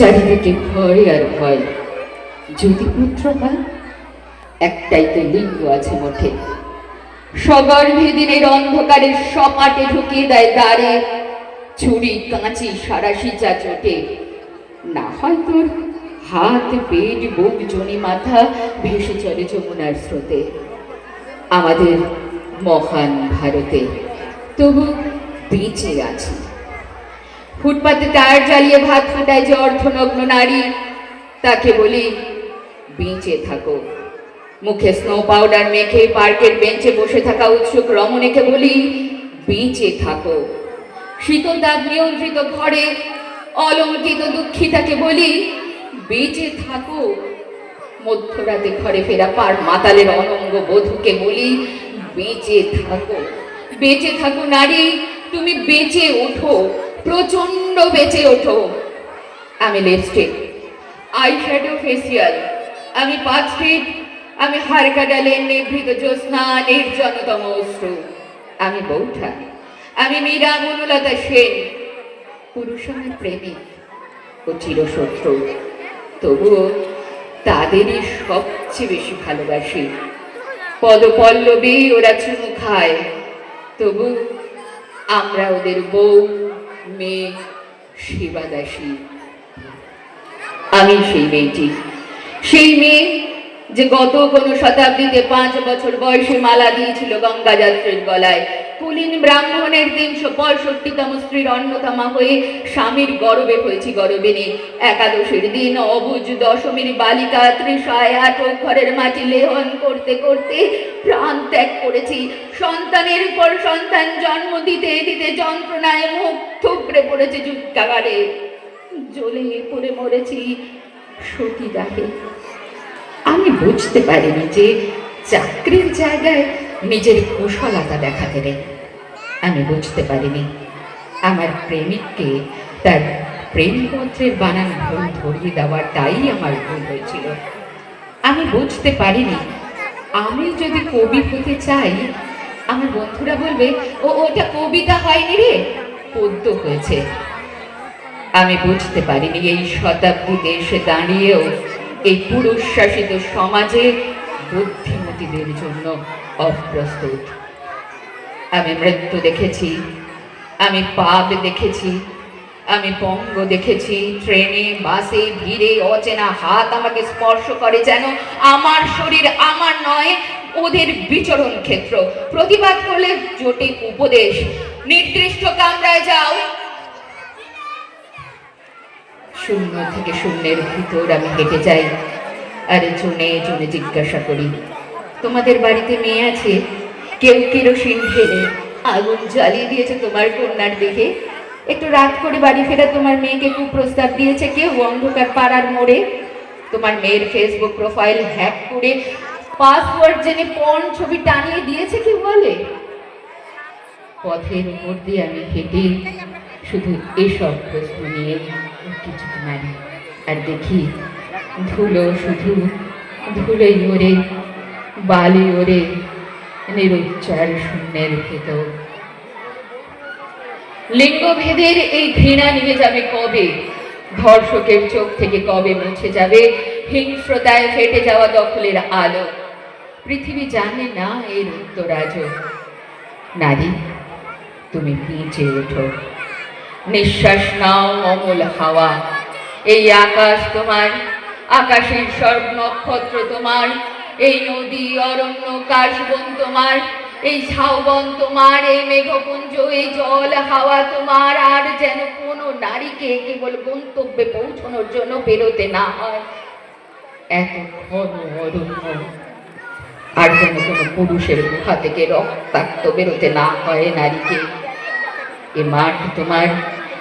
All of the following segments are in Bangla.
চারিদিকে ভয় আর ভয় যদি পুত্র হয় একটাই তো লিঙ্গ আছে মোটে সগর্ভে দিনের অন্ধকারে সপাটে ঢুকিয়ে দেয় দ্বারে। ছুরি, কাঁচি, সারাশি যা চোটে। না হয় তোর হাত, পেট, বুক, জনি, মাথা ভেসে চলে যমুনার স্রোতে। আমাদের মহান ভারতে। তবু বেঁচে আছি। ফুটপাতে টায়ার জ্বালিয়ে ভাত ফোটায় যে অর্ধনগ্ন নারী, তাকে বলি, বেঁচে থাকো। মুখে স্নো পাউডার মেখে পার্কের বেঞ্চে বসে থাকা উৎসুক রমণীকে বলি, বেঁচে থাকো। শীতল দাগ নিয়ন্ত্রিত ঘরে অলঙ্কিত দুঃখিতাকে বলি, বেঁচে থাকো। মধ্যরাতে ঘরে ফেরা পার মাতালের অনঙ্গ বধূকে বলি, বেঁচে থাকো। বেঁচে থাকো নারী, তুমি বেঁচে ওঠো। প্রচণ্ড বেঁচে ওঠো। আমি লিপস্টিক আই শ্যাডো ফেসিয়াল আমি পাঁচ ফিট আমি হারকাডালের নিভৃত জ্যোৎস্না, নির্জনতম অশ্রু। আমি বৌঠা, আমি মীরা মনুলতা সেন। পুরুষ আমার প্রেমিক ও চিরশত্রু। তবুও তাদেরই সবচেয়ে বেশি ভালোবাসি। পদপল্লবে ওরা চুমু খায়। তবু আমরা ওদের বউ মেয়ে সেবাদাসী আমি সেই মেয়েটি। সেই মেয়ে যে গত কোনো শতাব্দীতে পাঁচ বছর বয়সে মালা দিয়েছিল গঙ্গা যাত্রীর গলায়। কুলীন ব্রাহ্মণের তিনশো পঁয়ষট্টিতম স্ত্রীর অন্যতমা হয়ে স্বামীর গর্বে হয়েছি গর্বিনী। একাদশীর দিন অবুজ দশমীর বালিকা তৃষায় আটক ঘরের মাটি লেহন করতে করতে প্রাণ ত্যাগ করেছি। সন্তানের পর সন্তান জন্ম দিতে দিতে যন্ত্রণায় মুখ থুবড়ে পড়েছে যুক্তাগারে জ্বলে পড়ে মরেছি সতীদাহে। আমি বুঝতে পারিনি যে চাকরির জায়গায় নিজের কুশলতা দেখাতে নেই। আমি বুঝতে পারিনি, আমার প্রেমিককে তার প্রেমপত্রের বানান ভুল ধরিয়ে দেওয়াটাই আমার ভুল হয়েছিল। আমি বুঝতে পারিনি, আমি যদি কবি হতে চাই, আমার বন্ধুরা বলবে, ও, ওটা কবিতা হয়নি রে, পদ্য হয়েছে। আমি বুঝতে পারিনি এই শতাব্দীতে এসে দাঁড়িয়েও এই পুরুষ শাসিত সমাজে বুদ্ধিমতীদের জন্য অপ্রস্তুত। আমি মৃত্যু দেখেছি, আমি পাপ দেখেছি, আমি পঙ্গ দেখেছি, ট্রেনে, বাসে, ভিড়ে, অচেনা হাত আমাকে স্পর্শ করে যেন আমার শরীর আমার নয়, ওদের বিচরণ ক্ষেত্র। প্রতিবাদ করলে জোটে উপদেশ, নির্দিষ্ট কামরায় যাও। শূন্য থেকে শূন্যের ভিতর আমি হেঁটে যাই। আর জনে জনে জিজ্ঞাসা করি তোমাদের বাড়িতে মেয়ে আছে, কেউ কেরোসিন ঢেলে আগুন জ্বালিয়ে দিয়েছে তোমার কন্যার দেখে একটু রাত করে বাড়ি ফেরা, তোমার মেয়েকে কুপ্রস্তাব দিয়েছে কেউ অন্ধকার পাড়ার মোড়ে। তোমার মেয়ের ফেসবুক প্রোফাইল হ্যাক করে পাসওয়ার্ড জেনে পর্ন ছবি টানিয়ে দিয়েছে কি বলে? পথের উপর দিয়ে আমি হেঁটে শুধু এসব প্রশ্ন নিয়ে কিছু মারি। আর দেখি ধুলো শুধু ধুলোই ওরে বালি ওরে নিরুচ্চার শূন্যের ভেতর লিঙ্গভেদের এই ঘৃণা নিয়ে যাবে কবে? ধর্ষকের চোখ থেকে কবে মুছে যাবে? হিংস্রতায় ফেটে যাওয়া দখলের আলো। পৃথিবী জানে না এর উত্তর আজও নারী, তুমি পিঁচে ওঠো। নিঃশ্বাস নাও অমল হাওয়া। এই আকাশ তোমার, আকাশের সর্ব নক্ষত্র তোমার। এই নদী অরণ্য কাশবন তোমার, এই ঝাউবন তোমার, এই মেঘপুঞ্জ, এই জল হাওয়া তোমার, আর যেন কোনো নারীকে কেবল গন্তব্যে পৌঁছানোর জন্য বেরোতে না হয়। এত ঘন অরণ্য, আর যেন কোনো পুরুষের গুহা থেকে রক্তাক্ত বেরোতে না হয় নারীকে। এ মাঠ তোমার,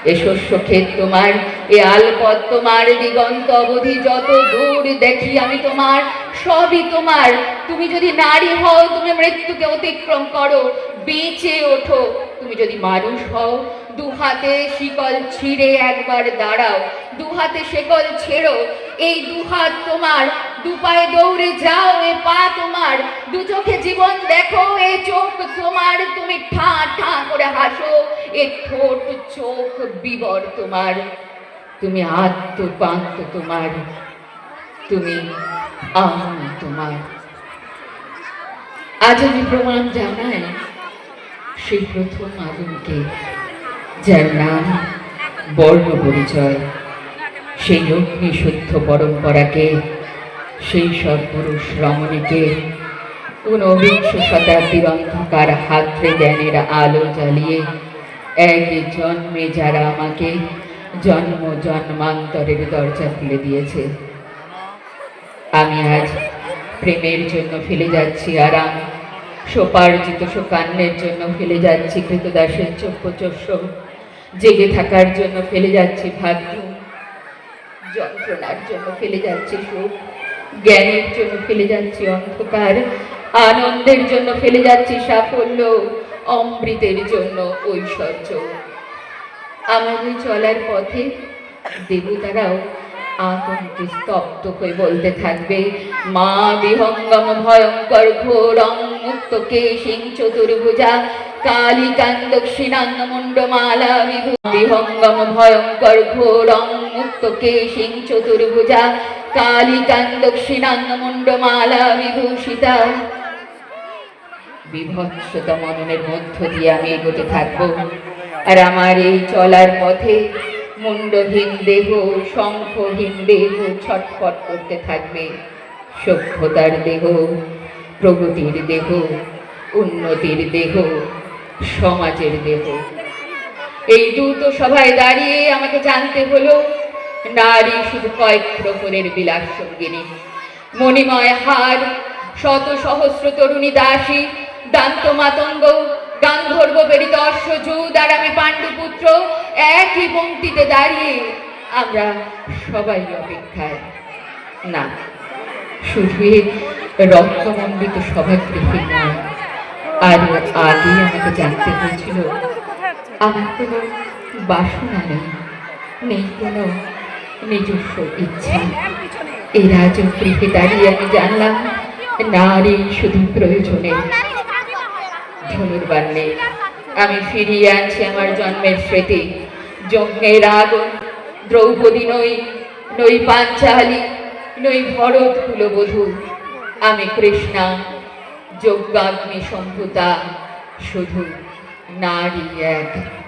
এ শস্য ক্ষেত তোমার, এ আলপথ তোমার, দিগন্ত অবধি যত দূর দেখি আমি তোমার সবই তোমার। তুমি যদি নারী হও, তুমি মৃত্যুকে অতিক্রম করো, বেঁচে ওঠো। তুমি যদি মানুষ হও দু হাতে শিকল ছিঁড়ে একবার দাঁড়াও দু হাতে শিকল ছেড়ো, এই দু হাত তোমার দু পায়ে দৌড়ে যাও, এ পা তোমার, দু চোখে জীবন দেখো, এ চোখ তোমার, তুমি ঠা ঠা করে হাসো, এ ঠোঁট চোখ বিবর তোমার। তুমি আত্মপান্ত তোমার তুমি আহম তোমার আজ আমি প্রমাণ জানাই সেই প্রথম আগুনকে যার নাম বর্ণ পরিচয়। সেই অগ্নি শুদ্ধ পরম্পরাকে, সেই সব পুরুষ রমণীকে, ঊনবিংশ শতাব্দীর অন্ধকার হাতরে জ্ঞানের আলো জ্বালিয়ে এক জন্মে যারা আমাকে জন্ম জন্মান্তরের দরজা খুলে দিয়েছে। আমি আজ প্রেমের জন্য ফেলে যাচ্ছি আরাম সোপার্জিত সুকান্নের জন্য ফেলে যাচ্ছি, কৃতদাসের চক্ষুচস্য জেগে থাকার জন্য ফেলে যাচ্ছি, ভাগ্য যন্ত্রণার জন্য ফেলে যাচ্ছি, সুখ জ্ঞানের জন্য ফেলে যাচ্ছি, অন্ধকার আনন্দের জন্য ফেলে যাচ্ছি, সাফল্য অমৃতের জন্য ঐশ্বর্য। ওই চলার পথে দেবতারাও আতঙ্কে স্তব্ধ হয়ে বলতে থাকবে, মা বিহঙ্গম ভয়ঙ্কর ঘোর মুক্ত কে সিং চতুর্ভুজা, কালী কান দক্ষিণাঙ্গ মুন্ডমালা বিভু বিহঙ্গম ভয়ঙ্কর ঘোর মুক্ত কে সিং চতুর্ভুজা, কালী কান দক্ষিণাঙ্গ মুন্ডমালা বিভূষিতা। বিভৎসতা মননের মধ্য দিয়ে আমি এগোতে থাকব। আর আমার এই চলার পথে মুন্ডহীন দেহ, শঙ্খহীন দেহ ছটফট করতে থাকবে। সভ্যতার দেহ, প্রগতির দেহ, উন্নতির দেহ, সমাজের দেহ। এই দ্রুত সভায় দাঁড়িয়ে আমাকে জানতে হলো, নারী শুধু কয়েক প্রহরের বিলাস সঙ্গিনী। মণিময় হার, শত সহস্র তরুণী দাসী, দান্ত মাতঙ্গ গান্ধর্ব প্রেরিত অশ্বযুদ আর আমি পাণ্ডুপুত্র। একই পঙ্ক্তিতে দাঁড়িয়ে আমরা সবাই অপেক্ষায়। না, শুধু রক্তমণ্ডিত সভাগৃহে নয়, আর আগে আমাকে জানতে হয়েছিল আমার কোনো বাসনা নেই নেই কোনো নিজস্ব ইচ্ছা। এই রাজগৃহে দাঁড়িয়ে আমি জানলাম, নারী শুধু প্রয়োজনে ধনুর্বার নেই আমি ফিরিয়ে আনছি আমার জন্মের স্মৃতি। যজ্ঞের আগুন দ্রৌপদী নই নই পাঞ্চালী, নই ভরত কুলবধূ। আমি কৃষ্ণা, যজ্ঞাগ্নি সম্ভুতা, শুধু নারী এক।